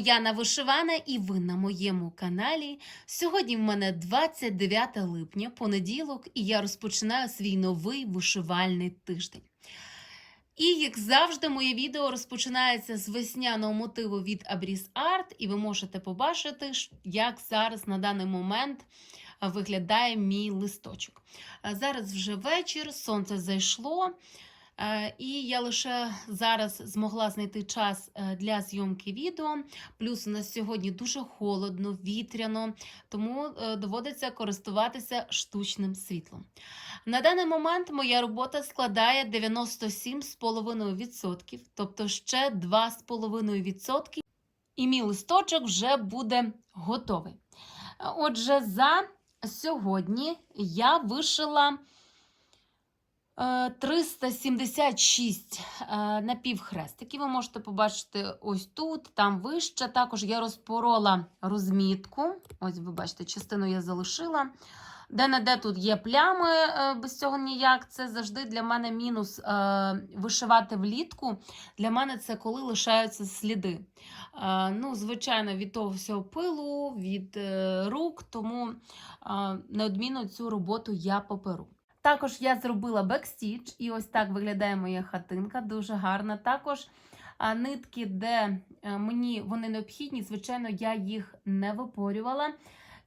Яна Вишивана і ви на моєму каналі. Сьогодні в мене 29 липня, понеділок, і я розпочинаю свій новий вишивальний тиждень. І, як завжди, моє відео розпочинається з весняного мотиву від Abris Art, і ви можете побачити, як зараз на даний момент виглядає мій листочок. Зараз вже вечір, сонце зайшло. Е, І я лише зараз змогла знайти час е, для зйомки відео. Плюс у нас сьогодні дуже холодно, вітряно, тому е, доводиться користуватися штучним світлом. На даний момент моя робота складає 97,5%, тобто ще 2,5%, і мій листочок вже буде готовий. Отже, за сьогодні я вишила. Е, 376 е, напівхрестиків. Ви можете побачити ось тут, там вище. Також я розпорола розмітку. Ось, ви бачите, частину я залишила. Де-не-де тут є плями, е, без цього ніяк. Це завжди для мене мінус е, вишивати влітку. Для мене це коли лишаються сліди. Е, Ну, звичайно, від того всього пилу, від е, рук, тому е, неодмінно цю роботу я поперу. Також я зробила бекстіч, і ось так виглядає моя хатинка, дуже гарна. Також нитки, де е, мені вони необхідні, звичайно, я їх не випорювала.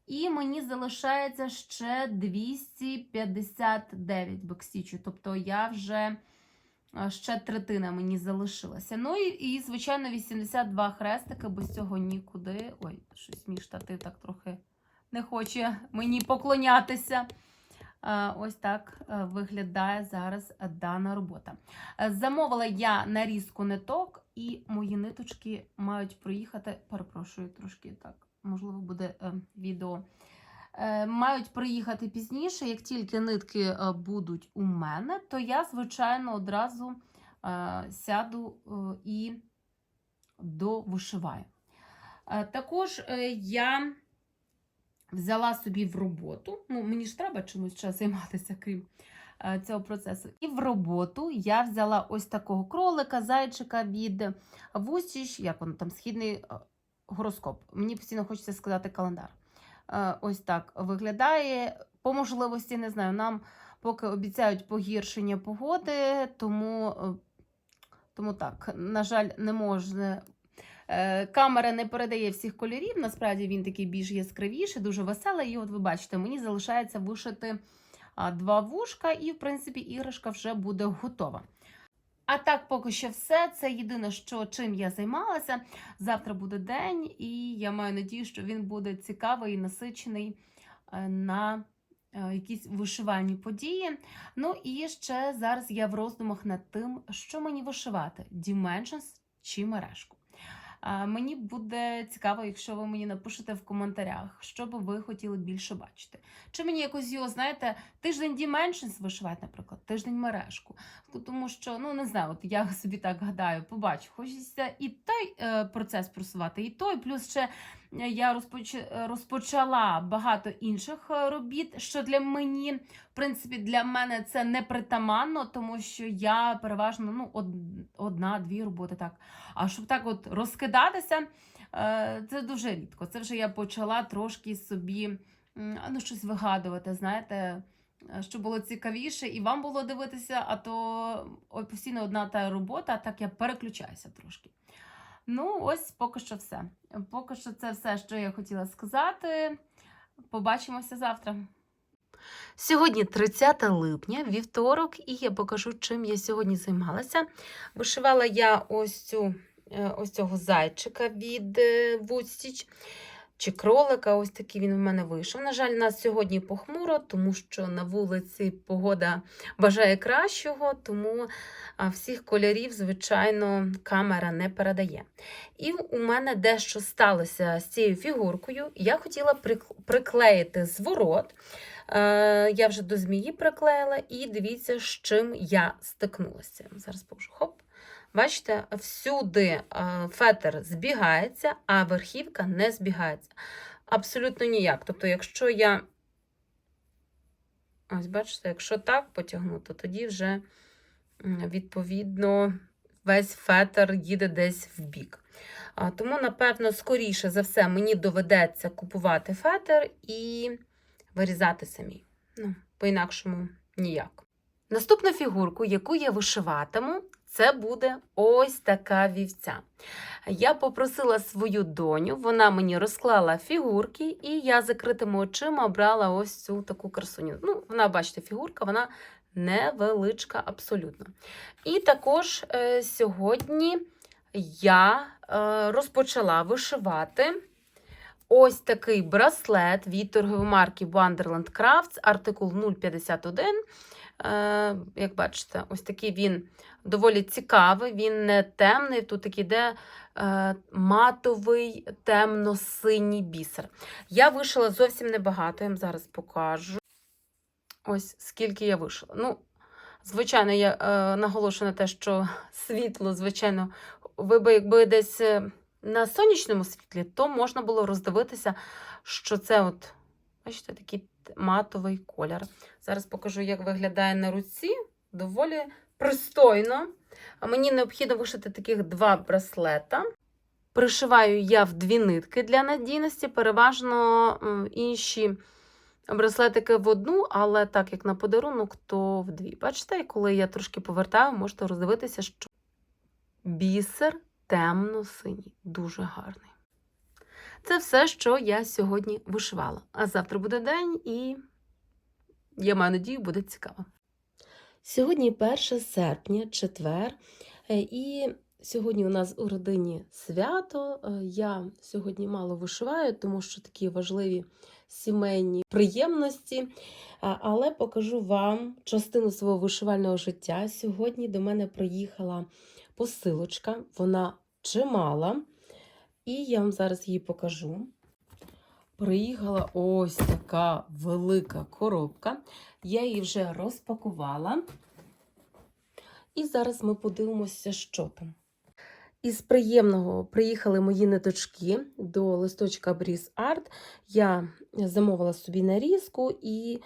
І мені залишається ще 259 бекстічу, тобто я вже ще третина мені залишилася. Ну і, і, звичайно, 82 хрестики, без цього нікуди. Ой, щось мій штатив так трохи не хоче мені поклонятися. Е, Ось так е, виглядає зараз е, дана робота. Замовила я нарізку ниток, і мої ниточки мають проїхати. Перепрошую, трошки так, можливо, буде відео. Мають приїхати пізніше. Як тільки нитки будуть у мене, то я, звичайно, одразу сяду і довишиваю. Також я взяла собі в роботу. Ну, мені ж треба чомусь час займатися, крім е, цього процесу. І в роботу я взяла ось такого кролика, зайчика від Вусіч, як воно там, східний е, гороскоп. Мені постійно хочеться сказати календар. Е, Ось так виглядає. По можливості, не знаю, нам поки обіцяють погіршення погоди, тому, тому так, на жаль, не можна Камера не передає всіх кольорів. Насправді він такий більш яскравіший, дуже веселий. І от ви бачите, мені залишається вишити два вушка, і, в принципі, іграшка вже буде готова. А так, поки що все. Це єдине, що чим я займалася. Завтра буде день, і я маю надію, що він буде цікавий і насичений е, на е, якісь вишивальні події. Ну і ще зараз я в роздумах над тим, що мені вишивати: Dimensions чи мережку. Мені буде цікаво, якщо ви мені напишете в коментарях, що би ви хотіли більше бачити. Чи мені якось його, знаєте, тиждень Dimensions вишивати, наприклад, тиждень мережку. Тому що, ну не знаю, от я собі так гадаю, побачу, хочеться і той е, процес просувати, і той. Плюс ще е, я розпоч... е, розпочала багато інших робіт, що для мені, в принципі, для мене це не притаманно, тому що я переважно ну, од... одна-дві роботи так. А щоб так от розкидатися, е, це дуже рідко. Це вже я почала трошки собі ну, щось вигадувати, знаєте, е, щоб було цікавіше і вам було дивитися, а то постійно одна та робота, а так я переключаюся трошки. Ну, ось поки що все. Поки що це все, що я хотіла сказати. Побачимося завтра. Сьогодні 30 липня, вівторок, і я покажу, чим я сьогодні займалася. Вишивала я ось цю ось цього зайчика від Вудстіч. Чи кролика, ось такий він в мене вийшов. На жаль, у нас сьогодні похмуро, тому що на вулиці погода бажає кращого, тому всіх кольорів, звичайно, камера не передає. І у мене дещо сталося з цією фігуркою. Я хотіла приклеїти зворот. Е, Я вже до змії приклеїла, і дивіться, з чим я стикнулася. Зараз покажу. Хоп. Бачите, всюди е, фетр збігається, а верхівка не збігається. Абсолютно ніяк. Тобто, якщо я. Ось, бачите, якщо так потягну, то тоді вже, відповідно, весь фетр їде десь в бік. Тому, напевно, скоріше за все, мені доведеться купувати фетр і вирізати самі. Ну, по-інакшому ніяк. Наступну фігурку, яку я вишиватиму, це буде ось така вівця. Я попросила свою доню, вона мені розклала фігурки, і я закритими очима брала ось цю таку красуню. Ну, вона, бачите, фігурка, вона невеличка абсолютно. І також е, сьогодні я е, розпочала вишивати ось такий браслет від торгової марки Wonderland Crafts, артикул 051. Е, як бачите, ось такий він доволі цікавий, він не темний. Тут іде е, матовий темно-синій бісер. Я вишила зовсім небагато, я вам зараз покажу. Ось скільки я вишила. Ну, звичайно, я е, наголошую на те, що світло, звичайно, ви би якби десь на сонячному світлі, то можна було роздивитися, що це от, бачите, такий матовий колір. Зараз покажу, як виглядає на руці. Доволі пристойно. Мені необхідно вишити таких два браслета. Пришиваю я в дві нитки для надійності, переважно інші браслетики в одну, але так як на подарунок, то в дві. Бачите, і коли я трошки повертаю, можете роздивитися, що бісер темно-синій, дуже гарний. Це все, що я сьогодні вишивала. А завтра буде день, і я маю надію, буде цікаво. Сьогодні 1 серпня, четвер, е, і сьогодні у нас у родині свято. Е, Я сьогодні мало вишиваю, тому що такі важливі сімейні приємності. Але покажу вам частину свого вишивального життя. Сьогодні до мене приїхала посилочка, вона чимала, і я вам зараз її покажу. Приїхала ось така велика коробка. Я її вже розпакувала. І зараз ми подивимося, що там. Із приємного приїхали мої ниточки до листочка Breeze Art. Я замовила собі нарізку і,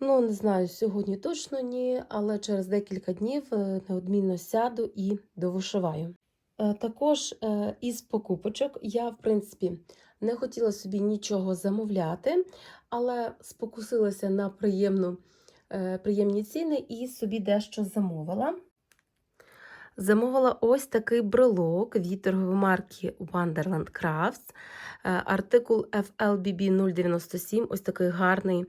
ну, не знаю, сьогодні точно ні, але через декілька днів е, неодмінно сяду і довишиваю. Е, Також е, із покупочок я, в принципі, не хотіла собі нічого замовляти, але спокусилася на приємну, е, приємні ціни і собі дещо замовила. Замовила ось такий брелок від торгової марки Wonderland Crafts. Е, Артикул FLBB 097, ось такий гарний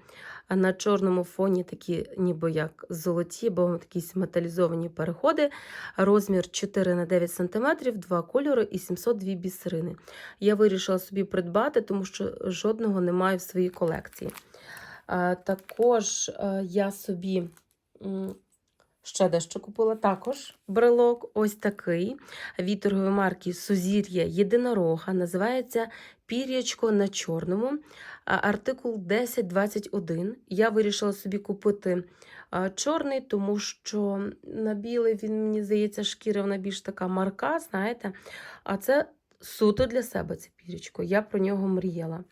е, на чорному фоні, такі ніби як золоті, бо такі металізовані переходи. Розмір 4 на 9 см, два кольори і 702 бісерини. Я вирішила собі придбати, тому що жодного немає в своїй колекції. Е, Також я собі ще дещо купила. Також брелок, ось такий від торгової марки Сузір'я Єдинорога. Називається Пір'ячко на чорному. Артикул 1021. Я вирішила собі купити чорний, тому що на білий він, мені здається, шкіра вона більш така марка, знаєте. А це суто для себе це пірічко. Я про нього мріяла.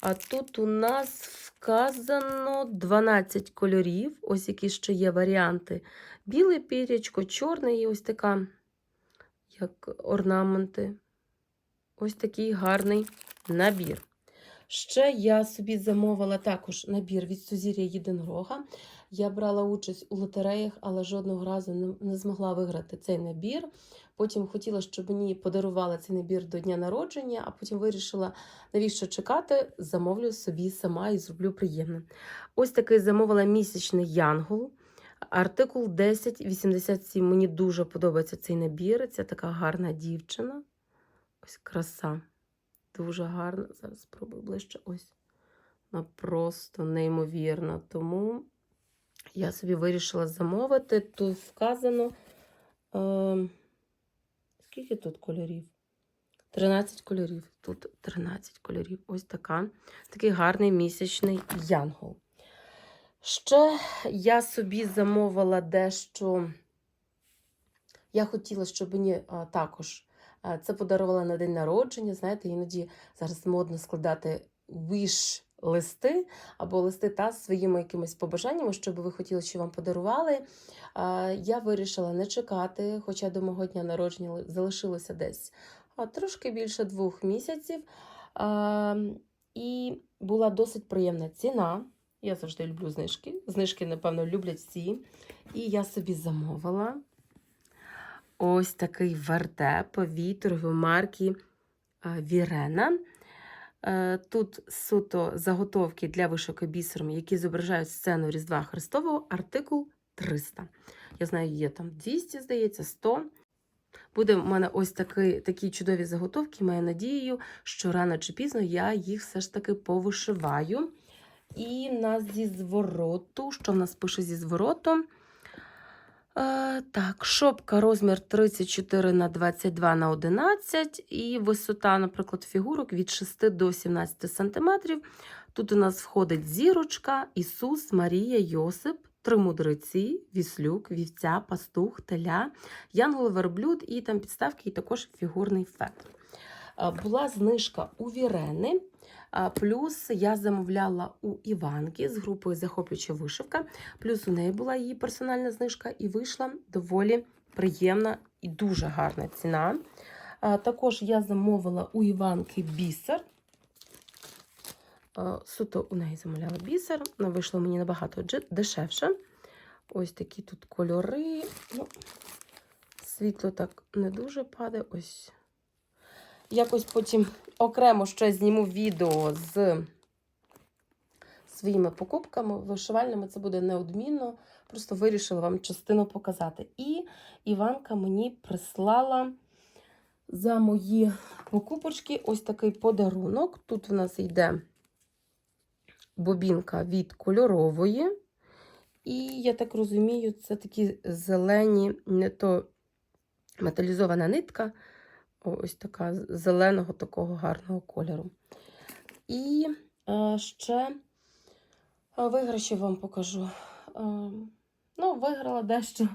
А тут у нас вказано 12 кольорів. Ось які ще є варіанти. Біле пірячко, чорне і ось така, як орнаменти. Ось такий гарний набір. Ще я собі замовила також набір від Сузір'я Єдинорога. Я брала участь у лотереях, але жодного разу не, змогла виграти цей набір. Потім хотіла, щоб мені подарували цей набір до дня народження, а потім вирішила, навіщо чекати, замовлю собі сама і зроблю приємно. Ось такий замовила місячний янгол. Артикул 1087. Мені дуже подобається цей набір. Це така гарна дівчина. Ось краса. Дуже гарна. Зараз спробую ближче. Ось. Вона просто неймовірна. Тому я собі вирішила замовити. Тут вказано. Е, скільки тут кольорів? 13 кольорів. Тут 13 кольорів. Ось така. Такий гарний місячний янгол. Ще я собі замовила дещо. Я хотіла, щоб мені а, також а, це подарувала на день народження. Знаєте, іноді зараз модно складати wish листи або листи та з своїми якимись побажаннями, що би ви хотіли, щоб вам подарували. Я вирішила не чекати, хоча до мого дня народження залишилося десь трошки більше двох місяців. І була досить приємна ціна. Я завжди люблю знижки. Знижки, напевно, люблять всі. І я собі замовила ось такий вертеп від торгової марки Вірена. Е, Тут суто заготовки для вишивки бісером, які зображають сцену Різдва Христового, артикул 300. Я знаю, є там 200, здається, 100. Буде в мене ось такі, такі чудові заготовки. Маю надію, що рано чи пізно я їх все ж таки повишиваю. І нас зі звороту, що в нас пише зі звороту? Е, так, шопка розмір 34 на 22 на 11 і висота, наприклад, фігурок від 6 до 17 см. Тут у нас входить зірочка, Ісус, Марія, Йосип, три мудреці, віслюк, вівця, пастух, теля, янгол, верблюд і там підставки, і також фігурний фетр. Е, Була знижка у Вірени. а, Плюс я замовляла у Іванки з групою Захоплююча вишивка. Плюс у неї була її персональна знижка і вийшла доволі приємна і дуже гарна ціна. Також я замовила у Іванки бісер. Суто у неї замовляла бісер. Вона вийшла мені набагато дешевше. Ось такі тут кольори. Ну, світло так не дуже падає. Ось. Якось потім окремо ще зніму відео з своїми покупками вишивальними. Це буде неодмінно. Просто вирішила вам частину показати. І Іванка мені прислала за мої покупочки ось такий подарунок. Тут в нас йде бобінка від кольорової. І я так розумію, це такі зелені, не то металізована нитка, ось така зеленого такого гарного кольору. І е, ще е, виграші вам покажу. Е, ну, виграла дещо.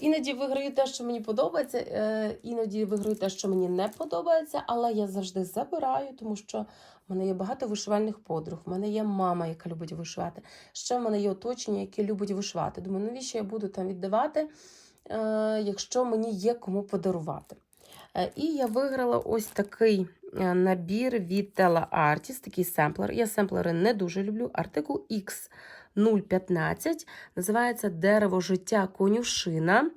Іноді виграю те, що мені подобається, е, іноді виграю те, що мені не подобається, але я завжди забираю, тому що в мене є багато вишивальних подруг, в мене є мама, яка любить вишивати. Ще в мене є оточення, яке любить вишивати. Думаю, навіщо я буду там віддавати, е, якщо мені є кому подарувати. Е, І я виграла ось такий е, набір від Tela Artist, такий семплер. Я семплери не дуже люблю. Артикул X015 називається Дерево життя конюшина.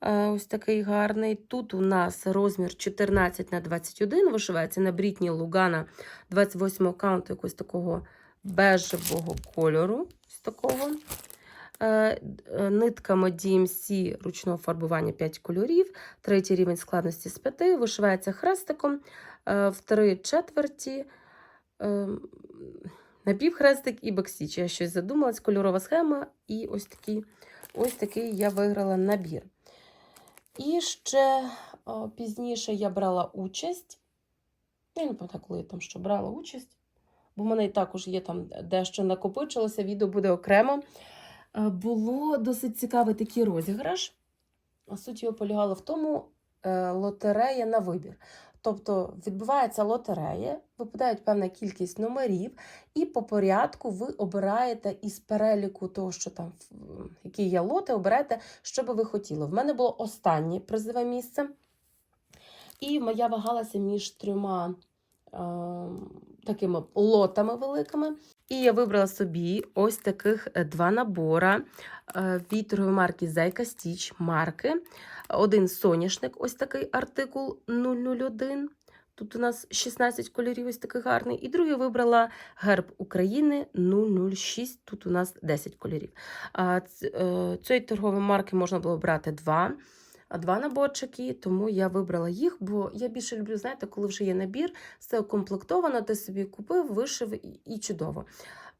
Е, Ось такий гарний. Тут у нас розмір 14 на 21 вишивається на брітні Лугана 28 каунту якогось такого бежевого кольору. Ось такого. Е, е, Нитками DMC ручного фарбування 5 кольорів, третій рівень складності з 5, вишивається хрестиком е, в три четверті, напівхрестик і бексіч. Я щось задумалась, кольорова схема, і ось такий, ось такий я виграла набір. І ще пізніше я брала участь. Я не пам'ятаю, коли я там що брала участь, бо в мене і також є там дещо накопичилося, відео буде окремо. Е, Було досить цікавий такий розіграш. Суть його полягала в тому, е, лотерея на вибір. Тобто відбувається лотерея, випадають певна кількість номерів, і по порядку ви обираєте із переліку того, що там, які є лоти, обираєте, що би ви хотіли. В мене було останнє призове місце, і я вагалася між трьома е, такими лотами великими. І я вибрала собі ось таких е, два набора е, від торгової марки Зайка Стіч марки. Один соняшник, ось такий артикул 001. Тут у нас 16 кольорів, ось такий гарний. І другий вибрала герб України 006. Тут у нас 10 кольорів. Е, Цієї торгової марки можна було брати два. Два наборчики, тому я вибрала їх, бо я більше люблю, знаєте, коли вже є набір, все укомплектовано, ти собі купив, вишив і, і чудово.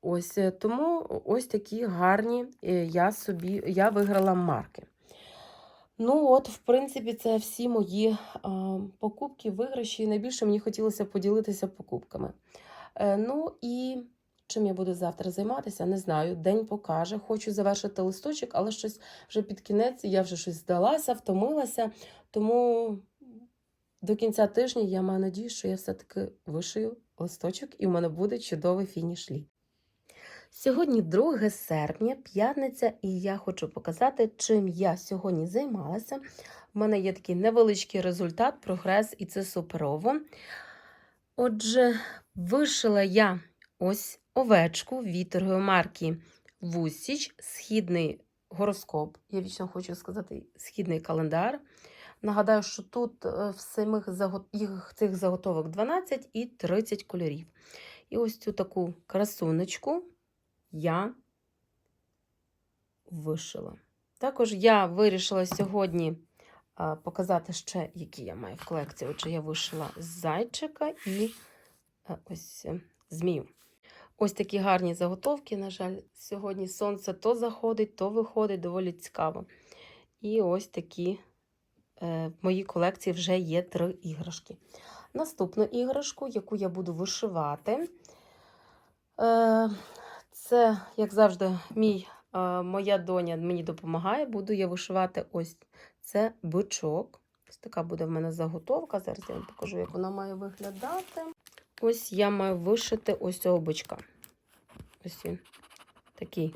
Ось е, тому ось такі гарні е, я собі я виграла марки. Ну, от, в принципі, це всі мої покупки, виграші. Найбільше мені хотілося поділитися покупками. Е, ну і чим я буду завтра займатися, не знаю. День покаже. Хочу завершити листочок, але щось вже під кінець я вже щось здалася, втомилася. Тому до кінця тижня я маю надію, що я все-таки вишию листочок і в мене буде чудовий фініш літ. Сьогодні 2 серпня, п'ятниця, і я хочу показати, чим я сьогодні займалася. У мене є такий невеличкий результат, прогрес, і це суперово. Отже, вишила я ось овечку від торгової марки Вусіч, східний гороскоп. Я вічно хочу сказати східний календар. Нагадаю, що тут е, в самих їх цих заготовок 12 і 30 кольорів. І ось цю таку красунечку я вишила. Також я вирішила сьогодні показати ще, які я маю в колекції. Отже, я вишила зайчика і ось е, змію. Ось такі гарні заготовки. На жаль, сьогодні сонце то заходить, то виходить доволі цікаво. І ось такі е, в моїй колекції вже є три іграшки. Наступну іграшку, яку я буду вишивати, е, це, як завжди, мій, е, моя доня мені допомагає. Буду я вишивати ось це бичок. Ось така буде в мене заготовка. Зараз я вам покажу, як вона має виглядати. Ось я маю вишити ось цього бичка. Ось він такий.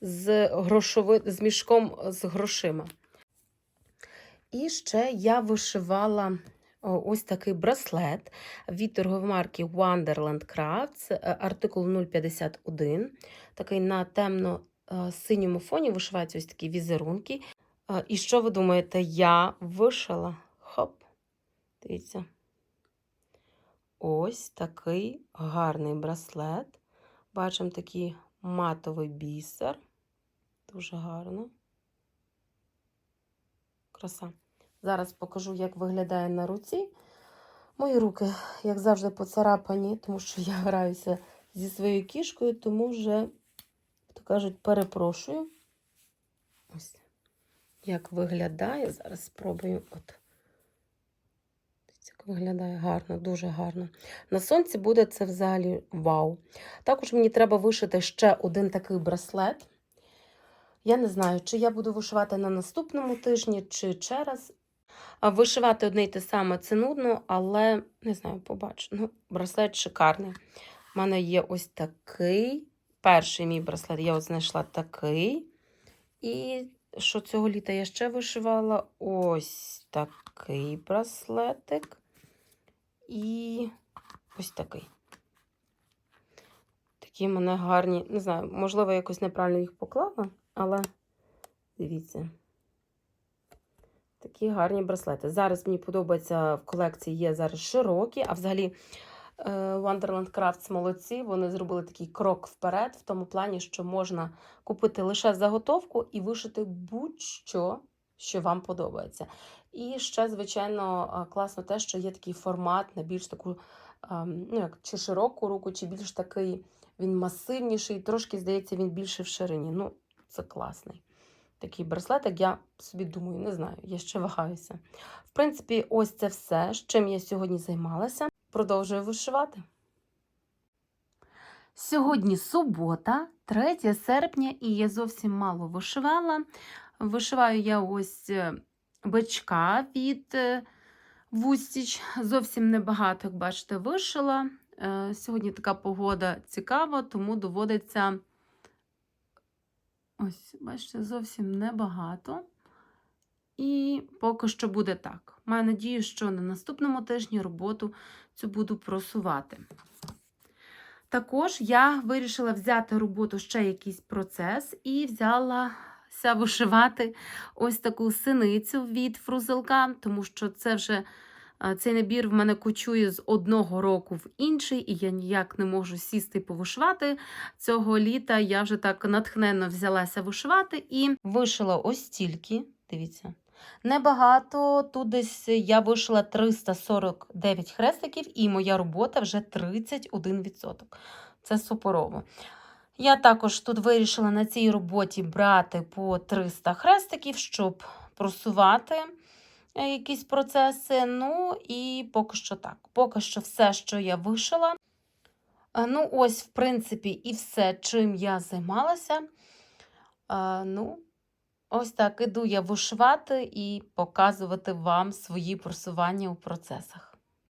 З, грошови... з мішком з грошима. І ще я вишивала ось такий браслет від торгової марки Wonderland Crafts, е, артикул 051. Такий на темно-синьому фоні вишиваються ось такі візерунки. Е, І що ви думаєте, я вишила? Хоп, дивіться. Ось такий гарний браслет. Бачимо такий матовий бісер. Дуже гарно. Краса. Зараз покажу, як виглядає на руці. Мої руки, як завжди, поцарапані, тому що я граюся зі своєю кішкою, тому вже, то кажуть, перепрошую. Ось як виглядає. Зараз спробую. От. Виглядає гарно, дуже гарно. На сонці буде це взагалі вау. Також мені треба вишити ще один такий браслет. Я не знаю, чи я буду вишивати на наступному тижні, чи через. Вишивати одне й те саме це нудно, але не знаю, побачу. Ну, браслет шикарний. У мене є ось такий. Перший мій браслет я от знайшла такий. І що цього літа я ще вишивала? Ось такий браслетик. І ось такий. Такі в мене гарні. Не знаю, можливо, якось неправильно їх поклала, але дивіться. Такі гарні браслети. Зараз мені подобається в колекції є зараз широкі, а взагалі е, Wonderland Crafts молодці. Вони зробили такий крок вперед, в тому плані, що можна купити лише заготовку і вишити будь-що, що вам подобається. І ще, звичайно, класно те, що є такий формат на більш таку, ну як чи широку руку, чи більш такий він масивніший, трошки, здається, він більше в ширині. Ну, це класний такий браслетик, я собі думаю, не знаю, я ще вагаюся. В принципі, ось це все, з чим я сьогодні займалася. Продовжую вишивати. Сьогодні субота, 3 серпня, і я зовсім мало вишивала. Вишиваю я ось е, бичка від е, Вустіч. Зовсім небагато, як бачите, вишила. Е, Сьогодні така погода цікава, тому доводиться. Ось, бачите, зовсім небагато. І поки що буде так. Маю надію, що на наступному тижні роботу цю буду просувати. Також я вирішила взяти роботу ще якийсь процес і взялася вишивати ось таку синицю від фрузелка, тому що це вже е, цей набір в мене кочує з одного року в інший, і я ніяк не можу сісти і повишивати. Цього літа я вже так натхненно взялася вишивати і вишила ось стільки. Дивіться. Небагато, тут десь я вишила 349 хрестиків, і моя робота вже 31%. Це суперово. Я також тут вирішила на цій роботі брати по 300 хрестиків, щоб просувати е, якісь процеси. Ну і поки що так. Поки що все, що я вишила. Ну, ось, в принципі, і все, чим я займалася. Ну, ось так іду я вишивати і показувати вам свої просування у процесах.